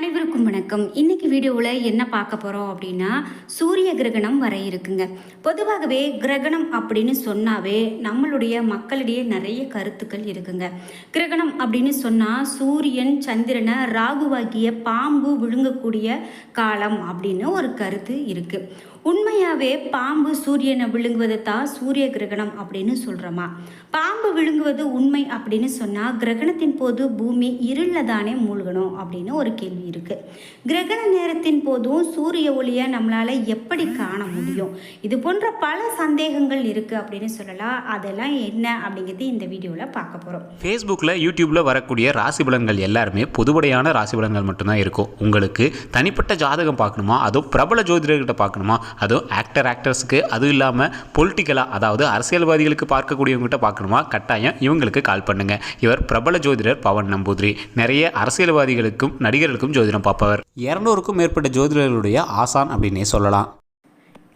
அனைவருக்கும் வணக்கம். இன்னைக்கு வீடியோவில் என்ன பார்க்க போகிறோம் அப்படின்னா சூரிய கிரகணம் வர இருக்குங்க. பொதுவாகவே கிரகணம் அப்படின்னு சொன்னாவே நம்மளுடைய மக்களிடையே நிறைய கருத்துக்கள் இருக்குங்க. கிரகணம் அப்படின்னு சொன்னால் சூரியன் சந்திரனை ராகுவாகிய பாம்பு விழுங்கக்கூடிய காலம் அப்படின்னு ஒரு கருத்து இருக்குது உண்மையாகவே பாம்பு சூரியனை விழுங்குவதை தான் சூரிய கிரகணம் அப்படின்னு சொல்கிறோமா பாம்பு விழுங்குவது உண்மை அப்படின்னு சொன்னால் கிரகணத்தின் போது பூமி இருளில் தானே மூழ்கணும் அப்படின்னு ஒரு கேள்வி இருக்குது கிரகண நேரத்தின் போதும் சூரிய ஒளியை நம்மளால் எப்படி காண முடியும்? இது போன்ற பல சந்தேகங்கள் இருக்குது அப்படின்னு சொல்லலாம். அதெல்லாம் என்ன அப்படிங்கிறது இந்த வீடியோவில் பார்க்க போகிறோம் ஃபேஸ்புக்கில் யூடியூப்பில் வரக்கூடிய ராசி பலன்கள் எல்லாருமே பொதுவடையான ராசி பலன்கள் மட்டும்தான் இருக்கும். உங்களுக்கு தனிப்பட்ட ஜாதகம் பார்க்கணுமா? அதுவும் பிரபல ஜோதிடர்கிட்ட பார்க்கணுமா? அதுவும் ஆக்டர் ஆக்டர்ஸ்க்கு அதுவும் இல்லாமல் பொலிட்டிக்கலாக அதாவது அரசியல்வாதிகளுக்கு பார்க்கக்கூடியவங்ககிட்ட பார்க்கணுமா? கட்டாயம் இவங்களுக்கு கால் பண்ணுங்க. இவர் பிரபல ஜோதிடர் பவன் நம்பூதிரி. நிறைய அரசியல்வாதிகளுக்கும் நடிகர்களுக்கும் ஜோதிடம் பார்ப்பவர். இரநூறுக்கும் மேற்பட்ட ஜோதிடர்களுடைய ஆசான் அப்படின்னே சொல்லலாம்.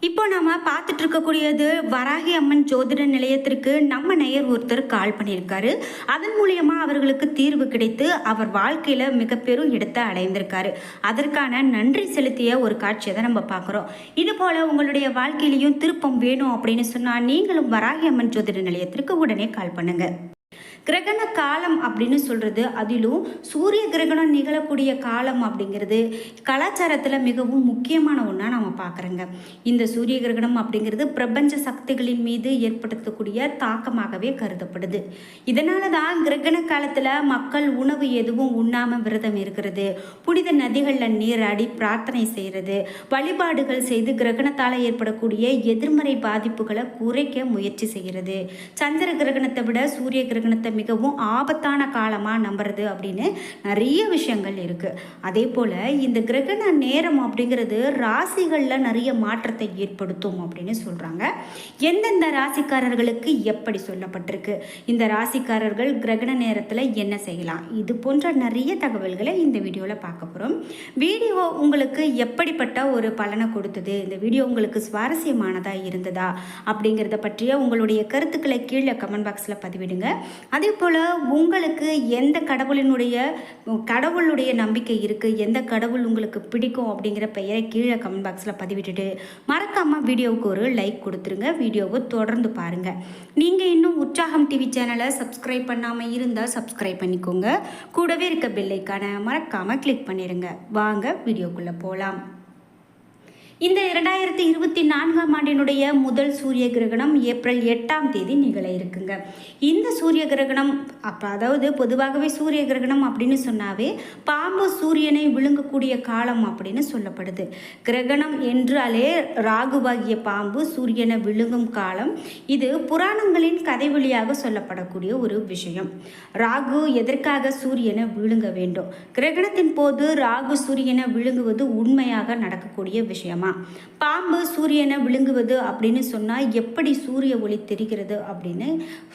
இப்போ நாம பார்த்துட்டு இருக்கக்கூடியது வராகி அம்மன் ஜோதிட நிலையத்திற்கு நம்ம நேயர் ஒருத்தர் கால் பண்ணியிருக்காரு. அதன் மூலியமா அவர்களுக்கு தீர்வு கிடைத்து அவர் வாழ்க்கையில மிக பெரும் இடத்தை அடைந்திருக்காரு. அதற்கான நன்றி செலுத்திய ஒரு காட்சியை தான் நம்ம பார்க்குறோம். இது போல உங்களுடைய வாழ்க்கையிலையும் திருப்பம் வேணும் அப்படின்னு சொன்னா நீங்களும் வராகி அம்மன் ஜோதிட நிலையத்திற்கு உடனே கால் பண்ணுங்க. கிரகண காலம் அப்படின்னு சொல்கிறது அதிலும் சூரிய கிரகணம் நிகழக்கூடிய காலம் அப்படிங்கிறது கலாச்சாரத்தில் மிகவும் முக்கியமான ஒன்றா நம்ம பார்க்குறோங்க இந்த சூரிய கிரகணம் அப்படிங்கிறது பிரபஞ்ச சக்திகளின் மீது ஏற்படுத்தக்கூடிய தாக்கமாகவே கருதப்படுது. இதனால தான் கிரகண காலத்தில் மக்கள் உணவு எதுவும் உண்ணாமல் விரதம் இருக்கிறது. புனித நதிகளில் நீராடி பிரார்த்தனை செய்கிறது வழிபாடுகள் செய்து கிரகணத்தால் ஏற்படக்கூடிய எதிர்மறை பாதிப்புகளை குறைக்க முயற்சி செய்கிறது சந்திர கிரகணத்தை விட சூரிய கிரகணத்தை மிகவும் ஆபத்தான காலமாக நம்புறது அப்படின்னு நிறைய விஷயங்கள் இருக்குது அதே போல் இந்த கிரகண நேரம் அப்படிங்கிறது ராசிகளில் நிறைய மாற்றத்தை ஏற்படுத்தும் அப்படின்னு சொல்கிறாங்க எந்தெந்த ராசிக்காரர்களுக்கு எப்படி சொல்லப்பட்டிருக்கு? இந்த ராசிக்காரர்கள் கிரகண நேரத்தில் என்ன செய்யலாம்? இது போன்ற நிறைய தகவல்களை இந்த வீடியோவில் பார்க்க போகிறோம் வீடியோ உங்களுக்கு எப்படிப்பட்ட ஒரு பலனை கொடுத்தது? இந்த வீடியோ உங்களுக்கு சுவாரஸ்யமானதாக இருந்ததா? அப்படிங்கிறத பற்றிய உங்களுடைய கருத்துக்களை கீழே கமெண்ட் பாக்ஸில் பதிவிடுங்க. அதே போல் உங்களுக்கு எந்த கடவுளினுடைய கடவுளுடைய நம்பிக்கை இருக்குது எந்த கடவுள் உங்களுக்கு பிடிக்கும்? அப்படிங்கிற பெயரை கீழே கமெண்ட் பாக்ஸில் பதிவிட்டுட்டு மறக்காமல் வீடியோவுக்கு ஒரு லைக் கொடுத்துருங்க. வீடியோவை தொடர்ந்து பாருங்கள் நீங்கள் இன்னும் உற்சாகம் டிவி சேனலை சப்ஸ்கிரைப் பண்ணாமல் இருந்தால் சப்ஸ்கிரைப் பண்ணிக்கோங்க. கூடவே இருக்க பெல்லைக்கான மறக்காமல் கிளிக் பண்ணிடுங்க வாங்க வீடியோக்குள்ளே போகலாம் இந்த இரண்டாயிரத்தி இருபத்தி நான்காம் ஆண்டினுடைய முதல் சூரிய கிரகணம் ஏப்ரல் எட்டாம் தேதி நிகழ இருக்குங்க. இந்த சூரிய கிரகணம் அப்போ அதாவது பொதுவாகவே சூரிய கிரகணம் அப்படின்னு சொன்னாவே பாம்பு சூரியனை விழுங்கக்கூடிய காலம் அப்படின்னு சொல்லப்படுது. கிரகணம் என்றாலே ராகுவாகிய பாம்பு சூரியனை விழுங்கும் காலம். இது புராணங்களின் கதை வழியாக சொல்லப்படக்கூடிய ஒரு விஷயம். ராகு எதற்காக சூரியனை விழுங்க வேண்டும்? கிரகணத்தின் போது ராகு சூரியனை விழுங்குவது உண்மையாக நடக்கக்கூடிய விஷயமா? பாம்பு சூரியனை விழுங்குவது அப்படின்னு சொன்னால் எப்படி சூரிய ஒளி தெரிகிறது அப்படின்னு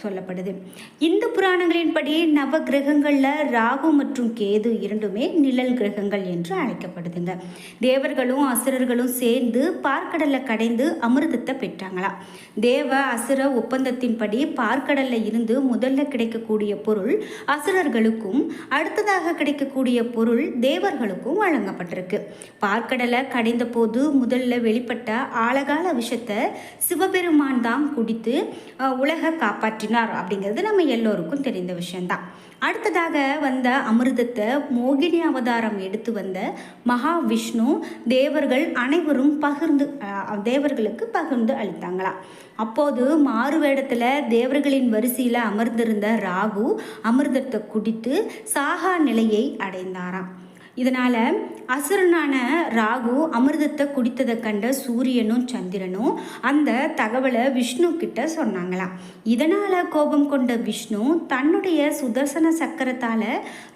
சொல்லப்படுது. இந்து புராணங்களின்படி நவ கிரகங்களில் ராகு மற்றும் கேது இரண்டுமே நிழல் கிரகங்கள் என்று அழைக்கப்படுதுங்க. தேவர்களும் அசுரர்களும் சேர்ந்து பார்க்கடலை கடைந்து அமிர்தத்தை பெற்றாங்களாம் தேவ அசுர ஒப்பந்தத்தின்படி பார்க்கடலில் இருந்து முதல்ல கிடைக்கக்கூடிய பொருள் அசுரர்களுக்கும் அடுத்ததாக கிடைக்கக்கூடிய பொருள் தேவர்களுக்கும் வழங்கப்பட்டிருக்கு. பார்க்கடலை கடைந்த போது முதல்ல வெளிப்பட்ட ஆழகால விஷத்தை சிவபெருமான் தான் குடித்து உலக உலகை காப்பாற்றினார் அப்படிங்கிறது நம்ம எல்லோருக்கும் தெரிந்த விஷயம்தான். அடுத்ததாக வந்த அமிர்தத்தை மோகினி அவதாரம் எடுத்து வந்த மகாவிஷ்ணு தேவர்கள் அனைவரும் பகிர்ந்து தேவர்களுக்கு பகிர்ந்து அளித்தாங்களாம். அப்போது மாறுவேடத்தில் தேவர்களின் வரிசையில் அமர்ந்திருந்த ராகு அமிர்தத்தை குடித்து சாகா நிலையை அடைந்தாராம். இதனால் அசுரனான ராகு அமிர்தத்தை குடித்ததை கண்ட சூரியனும் சந்திரனும் அந்த தகவலை விஷ்ணு கிட்ட சொன்னாங்களாம். இதனால் கோபம் கொண்ட விஷ்ணு தன்னுடைய சுதர்சன சக்கரத்தால்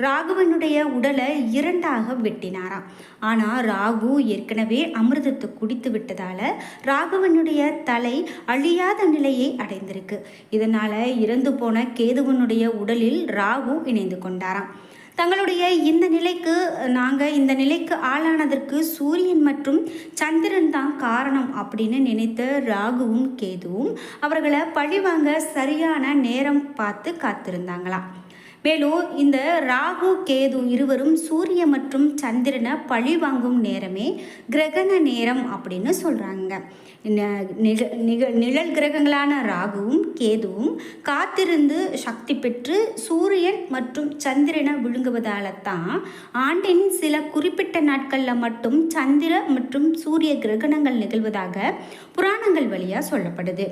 ராகுவனுடைய உடலை இரண்டாக வெட்டினாராம். ஆனால் ராகு ஏற்கனவே அமிர்தத்தை குடித்து விட்டதால் ராகுவனுடைய தலை அழியாத நிலையை அடைந்திருக்கு. இதனால் இறந்து போன கேதுவனுடைய உடலில் ராகு இணைந்து கொண்டாராம். தங்களுடைய இந்த நிலைக்கு நாங்கள் இந்த நிலைக்கு ஆளானதற்கு சூரியன் மற்றும் சந்திரன் தான் காரணம் அப்படின்னு நினைத்த ராகுவும் கேதுவும் அவர்களை பழிவாங்க சரியான நேரம் பார்த்து காத்திருந்தாங்களாம். மேலும் இந்த ராகு கேது இருவரும் சூரிய மற்றும் சந்திரனை பழி வாங்கும் நேரமே கிரகண நேரம் அப்படின்னு சொல்கிறாங்க நிழ நிழல் கிரகங்களான ராகுவும் கேதுவும் காத்திருந்து சக்தி பெற்று சூரியன் மற்றும் சந்திரனை விழுங்குவதால தான் ஆண்டின் சில குறிப்பிட்ட நாட்களில் மட்டும் சந்திர மற்றும் சூரிய கிரகணங்கள் நிகழ்வதாக புராணங்கள் வழியாக சொல்லப்படுது.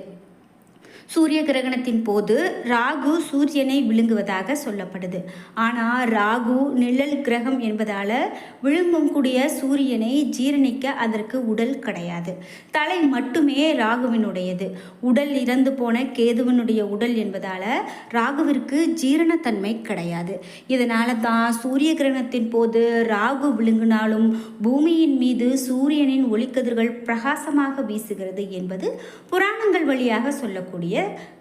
சூரிய கிரகணத்தின் போது ராகு சூரியனை விழுங்குவதாக சொல்லப்படுது. ஆனால் ராகு நிழல் கிரகம் என்பதால் விழுங்கக்கூடிய சூரியனை ஜீரணிக்க அதற்கு உடல் கிடையாது. தலை மட்டுமே ராகுவினுடையது. உடல் இறந்து போன கேதுவனுடைய உடல் என்பதால் ராகுவிற்கு ஜீரணத்தன்மை கிடையாது. இதனால தான் சூரிய கிரகணத்தின் போது ராகு விழுங்கினாலும் பூமியின் மீது சூரியனின் ஒளிக்கதிர்கள் பிரகாசமாக வீசுகிறது என்பது புராணங்கள் வழியாக சொல்லக்கூடிய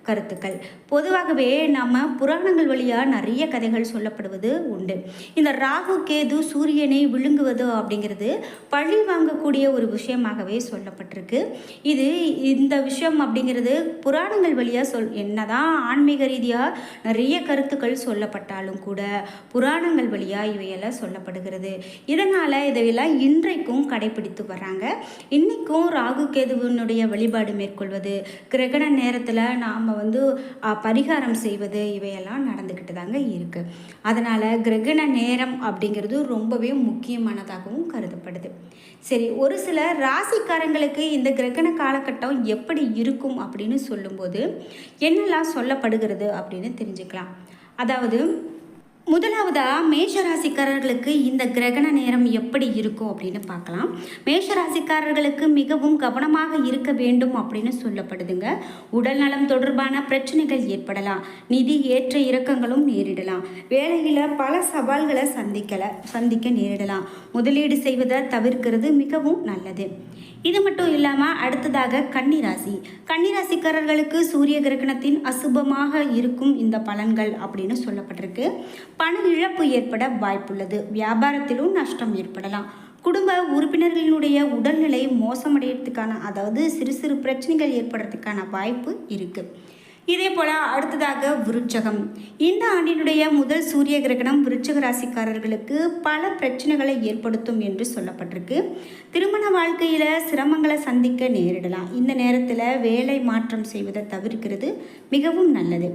கருத்துக்கள். பொதுவாகவே நம்ம புராணங்கள் வழியாக நிறைய கதைகள் சொல்லப்படுவது உண்டு. இந்த ராகு கேது சூரியனை விழுங்குவது அப்படிங்கிறது பழி வாங்கக்கூடிய ஒரு விஷயமாகவே சொல்லப்பட்டிருக்கு. இது இந்த விஷயம் அப்படிங்கிறது புராணங்கள் வழியாக சொல் என்னதான் ஆன்மீக ரீதியாக நிறைய கருத்துக்கள் சொல்லப்பட்டாலும் கூட புராணங்கள் வழியாக இவையெல்லாம் சொல்லப்படுகிறது. இதனால் இதையெல்லாம் இன்றைக்கும் கடைபிடித்து வர்றாங்க. இன்றைக்கும் ராகு கேதுவினுடைய வழிபாடு மேற்கொள்வது கிரகண நேரத்தில் நாம் வந்து பரிகாரம் செய்வது இவையெல்லாம் நடந்துக்கிட்டு தாங்க இருக்குது அதனால் கிரகண நேரம் அப்படிங்கிறது ரொம்பவே முக்கியமானதாகவும் கருதப்படுது. சரி ஒரு சில ராசிக்காரங்களுக்கு இந்த கிரகண காலகட்டம் எப்படி இருக்கும் அப்படின்னு சொல்லும்போது என்னெல்லாம் சொல்லப்படுகிறது அப்படின்னு தெரிஞ்சுக்கலாம். அதாவது முதலாவதாக மேஷ ராசிக்காரர்களுக்கு இந்த கிரகண நேரம் எப்படி இருக்கும் அப்படின்னு பார்க்கலாம். மேஷ ராசிக்காரர்களுக்கு மிகவும் கவனமாக இருக்க வேண்டும் அப்படின்னு சொல்லப்படுதுங்க. உடல்நலம் தொடர்பான பிரச்சனைகள் ஏற்படலாம். நிதி ஏற்ற இறக்கங்களும் நேரிடலாம். வேலையில் பல சவால்களை சந்திக்கலை சந்திக்க நேரிடலாம். முதலீடு செய்வதை தவிர்க்கிறது மிகவும் நல்லது. இது மட்டும் இல்லாமல் அடுத்ததாக கன்னிராசி. கன்னிராசிக்காரர்களுக்கு சூரிய கிரகணத்தின் அசுபமாக இருக்கும் இந்த பலன்கள் அப்படின்னு சொல்லப்பட்டிருக்கு. பண இழப்பு ஏற்பட வாய்ப்புள்ளது. வியாபாரத்திலும் நஷ்டம் ஏற்படலாம். குடும்ப உறுப்பினர்களினுடைய உடல்நிலை மோசமடைகிறதுக்கான அதாவது சிறு சிறு பிரச்சனைகள் ஏற்படுறதுக்கான வாய்ப்பு இருக்குது இதே போல் அடுத்ததாக விருச்சகம். இந்த ஆண்டினுடைய முதல் சூரிய கிரகணம் விருச்சக ராசிக்காரர்களுக்கு பல பிரச்சனைகளை ஏற்படுத்தும் என்று சொல்லப்பட்டிருக்கு. திருமண வாழ்க்கையில் சிரமங்களை சந்திக்க நேரிடலாம். இந்த நேரத்தில் வேலை மாற்றம் செய்வதை தவிர்க்கிறது மிகவும் நல்லது.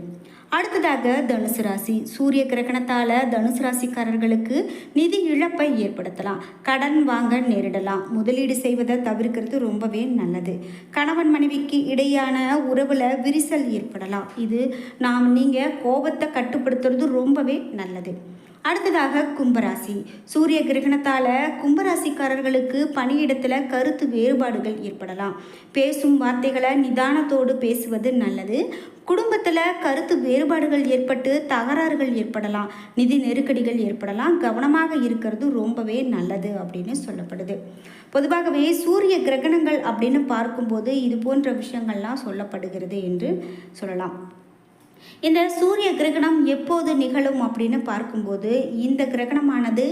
அடுத்ததாக தனுசு ராசி. சூரிய கிரகணத்தால் தனுசு ராசிக்காரர்களுக்கு நிதி இழப்பை ஏற்படுத்தலாம். கடன் வாங்க நேரிடலாம். முதலீடு செய்வதை தவிர்க்கிறது ரொம்பவே நல்லது. கணவன் மனைவிக்கு இடையான உறவில் விரிசல் ஏற்படலாம். இது நாம் நீங்கள் கோபத்தை கட்டுப்படுத்துறது ரொம்பவே நல்லது. அடுத்ததாக கும்பராசி. சூரிய கிரகணத்தால் கும்பராசிக்காரர்களுக்கு பணியிடத்தில் கருத்து வேறுபாடுகள் ஏற்படலாம். பேசும் வார்த்தைகளை நிதானத்தோடு பேசுவது நல்லது. குடும்பத்தில் கருத்து வேறுபாடுகள் ஏற்பட்டு தகராறுகள் ஏற்படலாம். நிதி நெருக்கடிகள் ஏற்படலாம். கவனமாக இருக்கிறது ரொம்பவே நல்லது அப்படின்னு சொல்லப்படுது. பொதுவாகவே சூரிய கிரகணங்கள் அப்படின்னு பார்க்கும்போது இது போன்ற விஷயங்கள்லாம் சொல்லப்படுகிறது என்று சொல்லலாம். இந்த சூரிய கிரகணம் எப்போது நிகழும் அப்படின்னு பார்க்கும்போது இந்த கிரகணமானது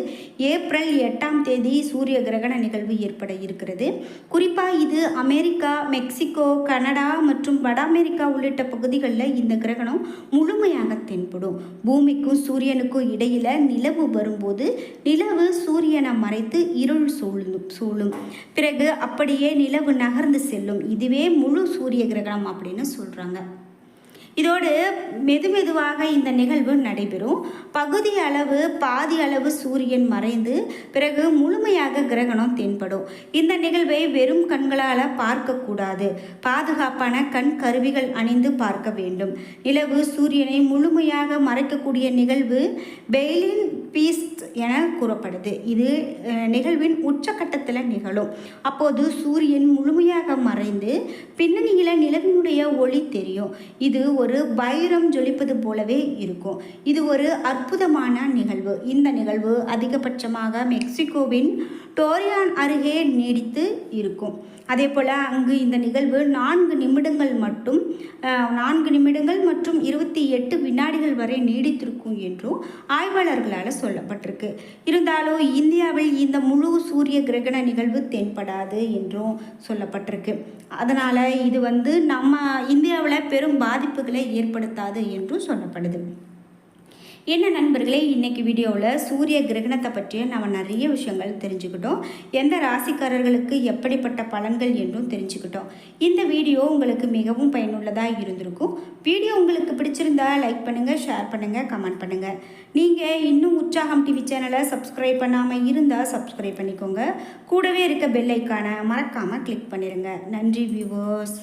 ஏப்ரல் எட்டாம் தேதி சூரிய கிரகண நிகழ்வு ஏற்பட இருக்கிறது. குறிப்பாக இது அமெரிக்கா மெக்சிகோ கனடா மற்றும் வட அமெரிக்கா உள்ளிட்ட பகுதிகளில் இந்த கிரகணம் முழுமையாக தென்படும். பூமிக்கும் சூரியனுக்கும் இடையில் நிலவு வரும்போது நிலவு சூரியனை மறைத்து இருள் சூழும் சூழும். பிறகு அப்படியே நிலவு நகர்ந்து செல்லும். இதுவே முழு சூரிய கிரகணம் அப்படின்னு சொல்கிறாங்க இதோடு மெதுமெதுவாக இந்த நிகழ்வு நடைபெறும். பகுதி அளவு பாதி அளவு சூரியன் மறைந்து பிறகு முழுமையாக கிரகணம் தென்படும். இந்த நிகழ்வை வெறும் கண்களால் பார்க்கக்கூடாது. பாதுகாப்பான கண் கருவிகள் அணிந்து பார்க்க வேண்டும். நிலவு சூரியனை முழுமையாக மறைக்கக்கூடிய நிகழ்வு பெய்லின் பீஸ்ட் என கூறப்படுது. இது நிகழ்வின் உச்சக்கட்டத்தில் நிகழும். அப்போது சூரியன் முழுமையாக மறைந்து பின்னணியில் நிலவினுடைய ஒளி தெரியும். இது ஒரு பைரம் ஜொலிப்பது போலவே இருக்கும். இது ஒரு அற்புதமான நிகழ்வு. இந்த நிகழ்வு அதிகபட்சமாக மெக்சிகோவின் டோரியான் அருகே நீடித்து இருக்கும். அதே போல் அங்கு இந்த நிகழ்வு நான்கு நிமிடங்கள் மட்டும் நான்கு நிமிடங்கள் மற்றும் இருபத்தி எட்டு வினாடிகள் வரை நீடித்திருக்கும் என்றும் ஆய்வாளர்களால் சொல்லப்பட்டிருக்கு. இருந்தாலும் இந்தியாவில் இந்த முழு சூரிய கிரகண நிகழ்வு தென்படாது என்றும் சொல்லப்பட்டிருக்கு. அதனால் இது வந்து நம்ம இந்தியாவில் பெரும் பாதிப்புகளை ஏற்படுத்தாது என்றும் சொல்லப்படுது. என்ன நண்பர்களே இன்னைக்கு வீடியோவில் சூரிய கிரகணத்தை பற்றிய நம்ம நிறைய விஷயங்கள் தெரிஞ்சுக்கிட்டோம். எந்த ராசிக்காரர்களுக்கு எப்படிப்பட்ட பலன்கள் என்றும் தெரிஞ்சுக்கிட்டோம். இந்த வீடியோ உங்களுக்கு மிகவும் பயனுள்ளதாக இருந்திருக்கும். வீடியோ உங்களுக்கு பிடிச்சிருந்தா லைக் பண்ணுங்கள் ஷேர் பண்ணுங்கள் கமெண்ட் பண்ணுங்கள் நீங்கள் இன்னும் உற்சாகம் டிவி சேனலை சப்ஸ்கிரைப் பண்ணாமல் இருந்தால் சப்ஸ்கிரைப் பண்ணிக்கோங்க. கூடவே இருக்க பெல் ஐக்கானை மறக்காமல் கிளிக் பண்ணிடுங்க நன்றி வியூவர்ஸ்